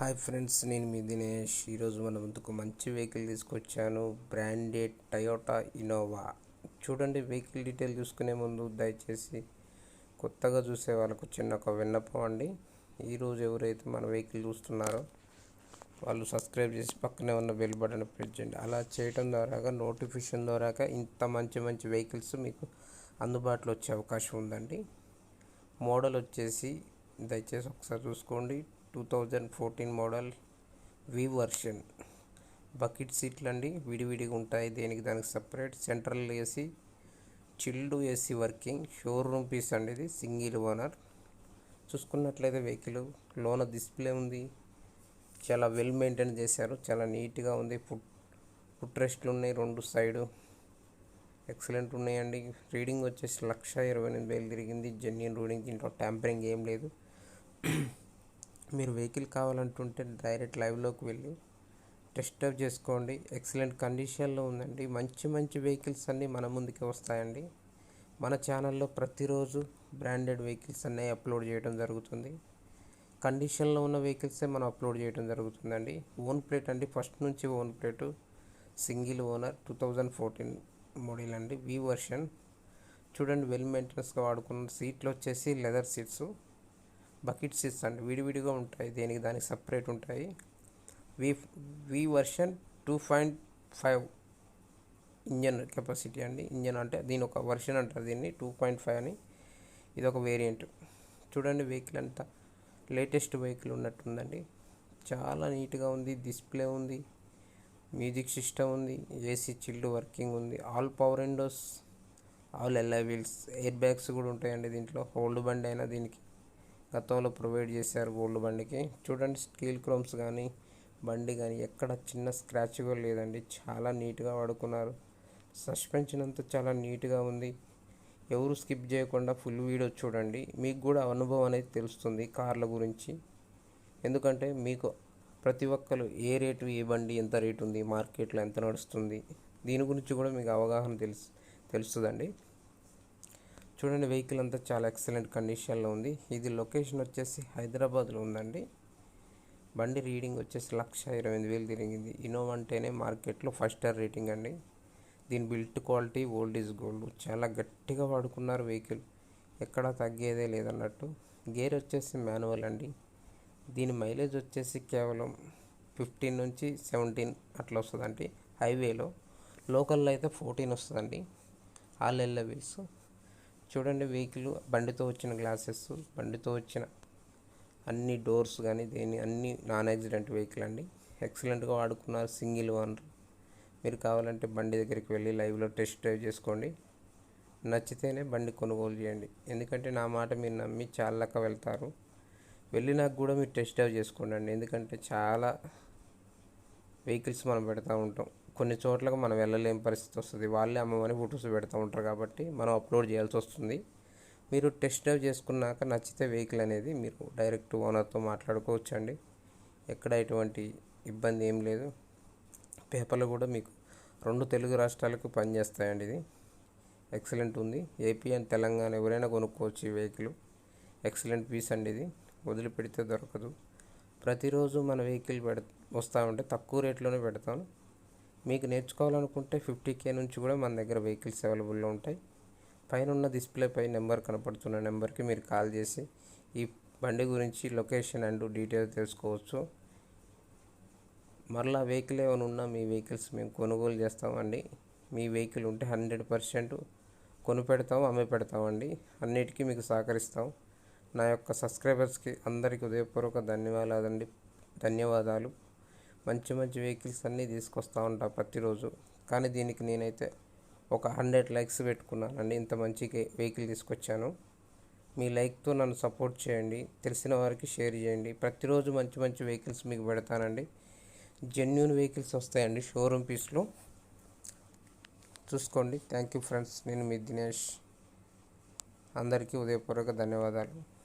Hi friends నేను మీ దినేష్. ఈరోజు మన ముందుకు మంచి వెహికల్ తీసుకొచ్చాను. Branded Toyota Innova. చూడండి వెహికల్ డీటెయిల్ చూసుకునే ముందు దయచేసి కొత్తగా చూసే వాళ్ళకు చిన్న ఒక విన్నపం అండి. ఈరోజు ఎవరైతే మన వెహికల్ చూస్తున్నారో వాళ్ళు సబ్స్క్రైబ్ చేసి పక్కనే ఉన్న బెల్ బటన్ ప్రెస్ చేయండి. అలా చేయడం ద్వారా నోటిఫికేషన్ ద్వారా ఇంత మంచి మంచి వెహికల్స్ మీకు అందుబాటులో వచ్చే అవకాశం ఉందండి. మోడల్ వచ్చేసి దయచేసి ఒకసారి చూసుకోండి. Two thousand fourteen model V version. Bucket సీట్లు అండి విడివిడిగా ఉంటాయి. దేనికి దానికి separate. Central AC chilled AC working. Showroom piece అండి ఇది సింగిల్ ఓనర్. చూసుకున్నట్లయితే వెహికల్ లోన డిస్ప్లే ఉంది. చాలా వెల్ మెయింటైన్ చేశారు. చాలా నీట్గా ఉంది. ఫుట్ ఫుట్ రెస్ట్లు ఉన్నాయి రెండు సైడు. ఎక్సలెంట్ ఉన్నాయండి. రీడింగ్ వచ్చేసి లక్ష ఇరవై ఎనిమిది వేలు తిరిగింది. జెన్యున్ రీడింగ్ దీంట్లో ట్యాంపరింగ్ ఏం లేదు. మీరు వెహికల్ కావాలంటుంటే డైరెక్ట్ లైవ్లోకి వెళ్ళి టెస్ట్ డ్రైవ్ చేసుకోండి. ఎక్సలెంట్ కండిషన్లో ఉందండి. మంచి మంచి వెహికల్స్ అన్నీ మన ముందుకి వస్తాయండి. మన ఛానల్లో ప్రతిరోజు బ్రాండెడ్ వెహికల్స్ అన్నీ అప్లోడ్ చేయడం జరుగుతుంది. కండిషన్లో ఉన్న వెహికల్సే మనం అప్లోడ్ చేయడం జరుగుతుందండి. ఓన్ ప్లేట్ అండి. ఫస్ట్ నుంచి own plate. Single owner two thousand fourteen model అండి. V version. చూడండి వెల్ మెయింటెనెన్స్గా వాడుకున్న సీట్లు వచ్చేసి లెదర్ సీట్స్. బకెట్ సీట్స్ అండి విడివిడిగా ఉంటాయి. దేనికి దానికి సపరేట్ ఉంటాయి. V V version two point five engine capacity అండి. ఇంజన్ అంటే దీని ఒక వర్షన్ అంటారు దీన్ని టూ పాయింట్ ఫైవ్ అని. ఇది ఒక వేరియంట్ చూడండి వెహికల్ అంతా లేటెస్ట్ వెహికల్ ఉన్నట్టుందండి. చాలా నీట్గా ఉంది డిస్ప్లే ఉంది మ్యూజిక్ సిస్టమ్ ఉంది ఏసీ చిల్డ్ వర్కింగ్ ఉంది all power windows all alloy wheels air bags కూడా ఉంటాయండి దీంట్లో. ఓల్డ్ బండి అయినా దీనికి. గతంలో ప్రొవైడ్ చేశారు గోల్డ్ బండికి. చూడండి స్టీల్ క్రోమ్స్ కానీ బండి కానీ ఎక్కడ చిన్న స్క్రాచ్ కూడా లేదండి. చాలా నీట్గా వాడుకున్నారు. సస్పెన్షన్ అంతా చాలా నీట్గా ఉంది. ఎవరు స్కిప్ చేయకుండా ఫుల్ వీడియో చూడండి. మీకు కూడా అనుభవం అనేది తెలుస్తుంది కార్ల గురించి. ఎందుకంటే మీకు ప్రతి ఒక్కరు ఏ రేటు ఏ బండి ఎంత రేటు ఉంది మార్కెట్లో ఎంత నడుస్తుంది దీని గురించి కూడా మీకు అవగాహన తెలుసు తెలుస్తుందండి. చూడండి వెహికల్ అంతా చాలా ఎక్సలెంట్ కండిషన్లో ఉంది. ఇది లొకేషన్ వచ్చేసి హైదరాబాద్లో ఉందండి. బండి రీడింగ్ వచ్చేసి లక్ష ఇరవై ఎనిమిది వేలు తిరిగింది. ఇన్నోవా అంటేనే మార్కెట్లో ఫస్ట్ స్టార్ రేటింగ్ అండి. దీని built quality old is gold చాలా గట్టిగా వాడుకున్నారు వెహికల్ ఎక్కడ తగ్గేదే లేదన్నట్టు. గేర్ వచ్చేసి మాన్యువల్ అండి. దీని మైలేజ్ వచ్చేసి కేవలం ఫిఫ్టీన్ నుంచి సెవెంటీన్ అట్లా వస్తుందండి. హైవేలో లోకల్లో అయితే ఫోర్టీన్ వస్తుందండి. ఆల్ ఎల్ల వీల్స్ చూడండి వెహికల్ బండితో వచ్చిన గ్లాసెస్ బండితో వచ్చిన అన్ని డోర్స్ కానీ దేని అన్ని నాన్ యాక్సిడెంట్ వెహికల్ అండి. ఎక్సలెంట్గా వాడుకున్నారు సింగిల్ ఓనర్ మీరు కావాలంటే బండి దగ్గరికి వెళ్ళి లైవ్లో టెస్ట్ డ్రైవ్ చేసుకోండి. నచ్చితేనే బండి కొనుగోలు చేయండి. ఎందుకంటే నా మాట మీరు నమ్మి చాలాక వెళ్తారు. వెళ్ళినాక కూడా మీరు టెస్ట్ డ్రైవ్ చేసుకోండి అండి. ఎందుకంటే చాలా వెహికల్స్ మనం పెడతా ఉంటాం. కొన్ని చోట్లకు మనం వెళ్ళలేని పరిస్థితి వస్తుంది. వాళ్ళే అమ్మమని ఫొటోస్ పెడతా ఉంటారు కాబట్టి మనం అప్లోడ్ చేయాల్సి వస్తుంది. మీరు టెస్ట్ డ్రైవ్ చేసుకున్నాక నచ్చితే వెహికల్ అనేది మీరు డైరెక్ట్ ఓనర్తో మాట్లాడుకోవచ్చు అండి ఎక్కడ ఎటువంటి ఇబ్బంది ఏం లేదు. పేపర్లు కూడా మీకు రెండు తెలుగు రాష్ట్రాలకు పనిచేస్తాయండి ఇది. ఎక్సలెంట్ ఉంది. ఏపీ అండ్ తెలంగాణ ఎవరైనా కొనుక్కోవచ్చు ఈ వెహికల్. ఎక్సలెంట్ పీస్ అండి ఇది. వదిలిపెడితే దొరకదు. ప్రతిరోజు మన వెహికల్ పెడ వస్తూ ఉంటే తక్కువ రేట్లోనే పెడతాను మీకు నేర్చుకోవాలనుకుంటే ఫిఫ్టీ కే నుంచి కూడా మన దగ్గర వెహికల్స్ అవైలబుల్లో ఉంటాయి. పైన ఉన్న డిస్ప్లే పై నెంబర్ కనపడుతున్న నెంబర్కి మీరు కాల్ చేసి ఈ బండి గురించి లొకేషన్ అండ్ డీటెయిల్స్ తెలుసుకోవచ్చు. మరలా వెహికల్ ఏమైనా ఉన్నా మీ వెహికల్స్ మేము కొనుగోలు చేస్తామండి. మీ వెహికల్ ఉంటే హండ్రెడ్ పర్సెంట్ కొని పెడతాం అమ్మే పెడతామండి అన్నిటికీ మీకు సహకరిస్తాం. నా యొక్క సబ్స్క్రైబర్స్కి అందరికీ ఉదయపూర్వక ధన్యవాదాలండి. ధన్యవాదాలు. మంచి మంచి వెహికల్స్ అన్నీ తీసుకొస్తూ ఉంటా ప్రతిరోజు. కానీ దీనికి నేనైతే ఒక హండ్రెడ్ లైక్స్ పెట్టుకున్నానండి. ఇంత మంచి వెహికల్ తీసుకొచ్చాను. మీ లైక్తో నన్ను సపోర్ట్ చేయండి. తెలిసిన వారికి షేర్ చేయండి. ప్రతిరోజు మంచి మంచి వెహికల్స్ మీకు పెడతానండి. జెన్యున్ వెహికల్స్ వస్తాయండి షోరూమ్ పీస్లో. చూసుకోండి. Thank you friends. నేను మీ దినేష్. అందరికీ ఉదయపూర్వక ధన్యవాదాలు.